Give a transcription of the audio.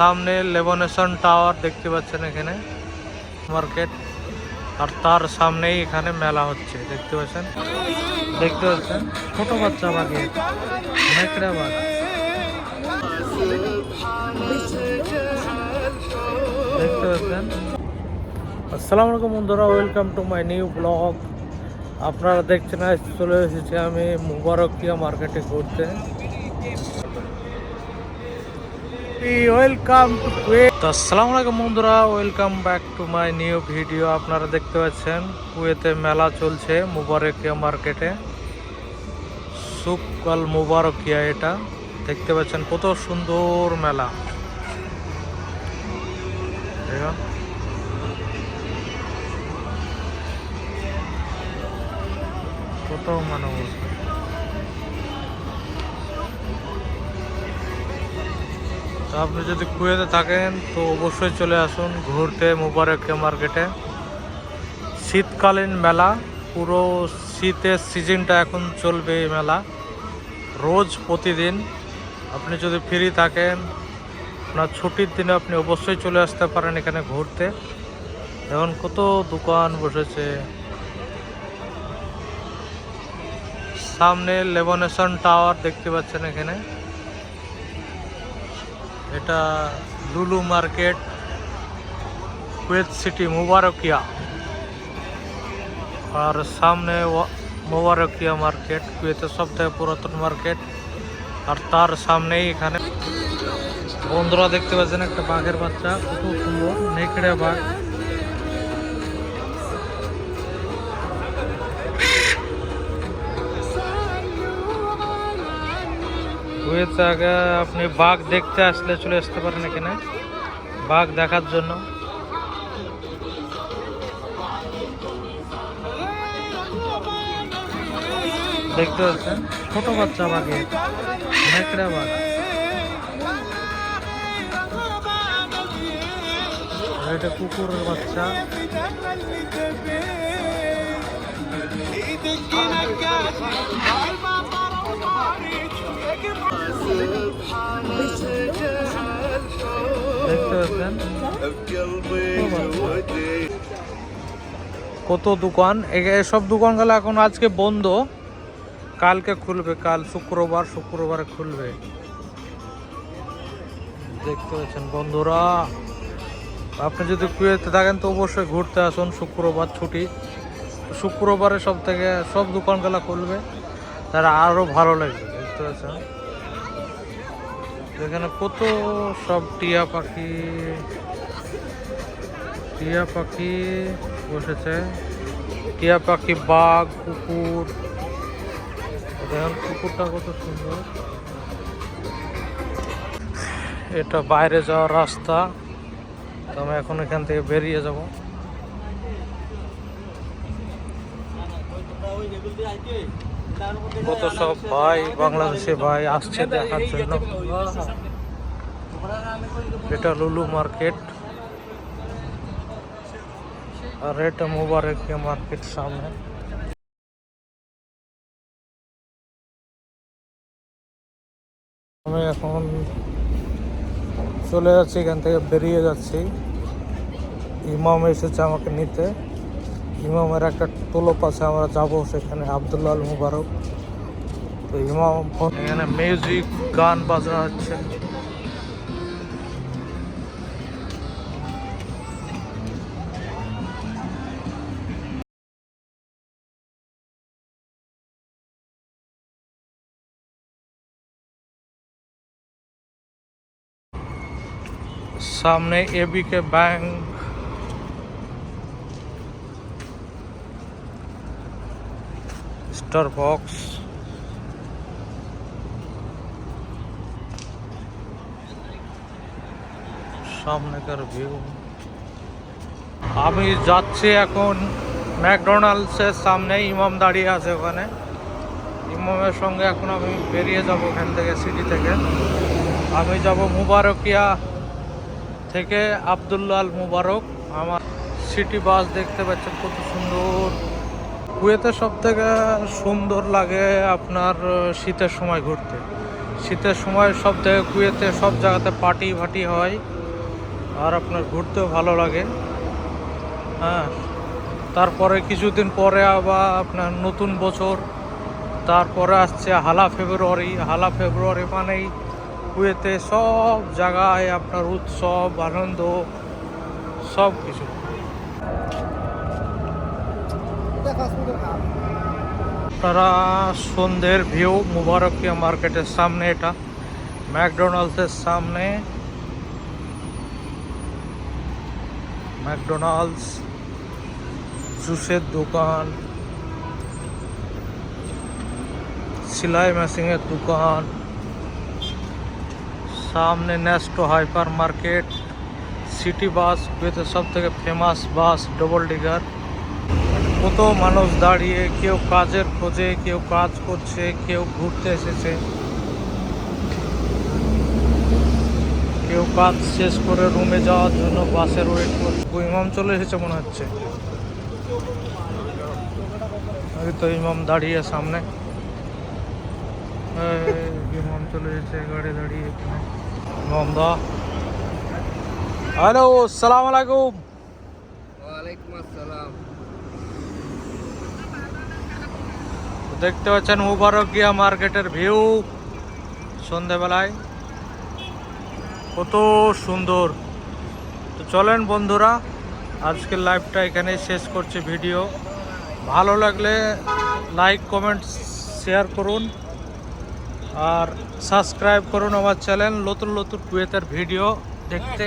সামনে লেবনেশন টাওয়ার দেখতে পাচ্ছেন এখানে। মার্কেট আর তার সামনেই এখানে মেলা হচ্ছে, দেখতে পাচ্ছেন? দেখতে পাচ্ছেন? ছোট বাচ্চা বাঘে দেখতে পাচ্ছেন? আসসালামু আলাইকুম বন্ধুরা welcome to my new blog আপনারা দেখছেন, আজ চলে এসেছি আমি মুবারকিয়া মার্কেটে ঘুরতে। ওয়েলকাম টু তো আসসালামু আলাইকুম বন্ধুরা welcome back to my new video আপনারা দেখতে পাচ্ছেন, কুয়েতে মেলা চলছে মুবারকিয়া মার্কেটে। সুকাল মুবারকিয়া এটা। দেখতে পাচ্ছেন কত সুন্দর মেলা। কত মানুষ তো আপনি যদি কুয়েতে থাকেন, তো অবশ্যই চলে আসুন ঘুরতে মুবারকিয়া মার্কেটে। শীতকালীন মেলা, পুরো শীতের সিজনটা এখন চলবে এই মেলা। রোজ প্রতিদিন আপনি যদি ফ্রি থাকেন, আপনার ছুটির দিনে আপনি অবশ্যই চলে আসতে পারেন এখানে ঘুরতে। এখন কত দোকান বসেছে। সামনে লেবনেশন টাওয়ার দেখতে পাচ্ছেন এখানে। এটা Lulu market Kuwait city Mubarakiya. আর সামনে মুবারকিয়া মার্কেট, কুয়েতের সবথেকে পুরাতন মার্কেট। আর তার সামনেই এখানে বন্ধুরা দেখতে পাচ্ছেন একটা বাঘের বাচ্চা, খুব সুন্দর, নেকড়ে বাঘ। কুয়েতে আগে আপনি বাঘ দেখতে আসলে চলে আসতে পারেন এখানে। বাঘ দেখার জন্য। দেখতে পাচ্ছেন? ছোট বাচ্চা বাঘে। নেকড়া বাঘ। এটা কুকুরের বাচ্চা। পাচ্ছেন কত দোকান? সব দোকানগুলো এখন আজকে বন্ধ। কালকে খুলবে, কাল শুক্রবার, শুক্রবারে খুলবে। দেখতে পাচ্ছেন বন্ধুরা। আপনি যদি কুয়েতে থাকেন তো অবশ্যই ঘুরতে আসুন, শুক্রবার ছুটি। শুক্রবারে সব থেকে সব দোকানগুলো খুলবে। তারা আরও ভালো লাগবে, দেখতে পাচ্ছেন। এখানে কত সব টিয়া পাখি? টিয়া পাখি বসেছে। টিয়া পাখি, বাঘ, কুকুর। দেখেন, কুকুরটা কত সুন্দর। এটা বাইরে যাওয়ার রাস্তা। তো আমি এখন এখান থেকে বেরিয়ে যাব। কত সব ভাই, বাংলাদেশে ভাই আসছে দেখার জন্য। এটা লুলু মার্কেট। আর এটা মুবারক মার্কেট সামনে। আমি এখন চলে যাচ্ছি, এখান থেকে বেরিয়ে যাচ্ছি। ইমাম এসেছে আমাকে নিতে। ইমামের একটা টোলপ আছে, আমরা যাব সেখানে আবদুল্লাহ আল মুবারক। তো ইমাম এখানে মিউজিক গান বাজা হচ্ছে। সামনে এবিকে ব্যাংক স্টার বক্স সামনেকার ভিউ আমি যাচ্ছি এখন ম্যাকডোনাল্ডসের সামনে, ইমাম দাঁড়িয়ে আছে ওখানে। ইমামের সঙ্গে এখন আমি বেরিয়ে যাব ওখান থেকে সিটি থেকে। আমি যাব মুবারকিয়া থেকে আবদুল্লাহ আল মুবারক। আমার সিটি বাস দেখতে পাচ্ছেন, কত সুন্দর। কুয়েতে সব থেকে সুন্দর লাগে আপনার শীতের সময় ঘুরতে। শীতের সময় সব থেকে কুয়েতে সব জায়গাতে পার্টি ফাটি হয়, আর আপনার ঘুরতেও ভালো লাগে। হ্যাঁ তারপরে কিছুদিন পরে আবার আপনার নতুন বছর, তারপরে আসছে হালা ফেব্রুয়ারি। হালা ফেব্রুয়ারি মানেই কুয়েতে সব জায়গায় আপনার উৎসব, আনন্দ, সব কিছু। আপনারা সন্ধ্যের ভিউ মুবারকিয়া মার্কেটের সামনে এটা। ম্যাকডোনাল্ডসের সামনে। ম্যাকডোনাল্ডস জুসের দোকান। সেলাই মেশিনের দোকান। সামনে Nesto hypermarket. City bus কুয়েতের সব থেকে ফেমাস বাস ডবল ডিগার কত মানুষ দাঁড়িয়ে, কেউ কাজের খোঁজে, কেউ কাজ করছে, কেউ ঘুরতে এসেছে। কেউ কাজ শেষ করে রুমে যাওয়ার জন্য বাসের ওয়েট করছে। ইমাম চলে এসেছে মনে হচ্ছে? ওই তো ইমাম দাঁড়িয়ে সামনে। ইমাম চলে এসেছে, গাড়ি দাঁড়িয়ে ইমাম দা। হ্যালো, সালাম আলাইকুম। ওয়ালাইকুম আসসালাম। দেখতে পাচ্ছেন মুবারকিয়া মার্কেটের ভিউ সন্ধেবেলায়। কত সুন্দর। তো চলেন বন্ধুরা, আজকের লাইভটা এখানে শেষ করছি ভিডিও ভালো লাগলে লাইক কমেন্ট শেয়ার করুন। আর সাবস্ক্রাইব করুন আমার চ্যানেল নতুন নতুন কুয়েতের ভিডিও দেখতে।